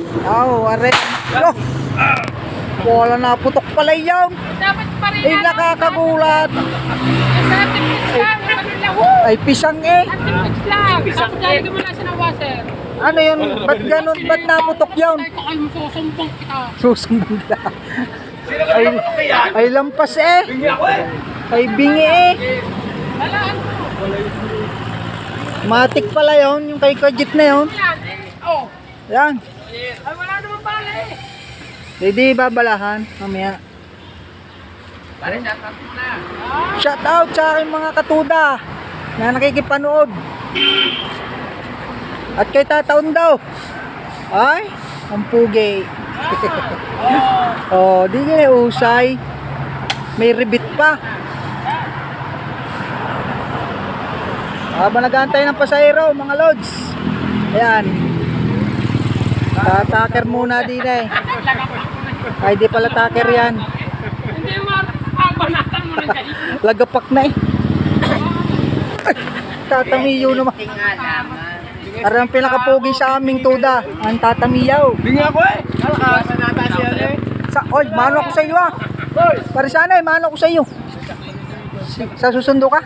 Aw, are. Yo! Wala na putok pala yun. Dapat pa rin. Eh, nakakagulat. Ano lang. Woo! Ay, pisang eh. Sa tipix lang. Tapos lalagyan mo lang siya ng washer. Ano yun? Ba't ganun? Ba't naputok yun? Ay, susumbong kita. Susumbong ka. Ay, ay lampas eh. Ay bingi eh. Mo. Matik pala yun, yung kay Kajit na yun. Yan. Oh. Yan. Ay, wala naman pala eh. Hindi babalahan. Mamaya. Pare, up mo na. Shout out sa aking mga katuda na nakikipanood. At kay tataon daw. Ay, ang pugi. oh, di ka usay. May ribit pa. Habang nag-aantay ng pasahero, mga lods. Ayan. Tataker muna din eh. Ay, di pala taker yan. Hindi mo abanatan mo na. Lagapak na eh. Tatamiyo naman. Ara ang pinakapogi sa aming tuda, ang tatamiyaw. Bingi ako eh. Alakasan nata siya eh. Sa, oy, mano ako sa iyo ah. Para sana eh, mano ako sa iyo. Sa susundo ka?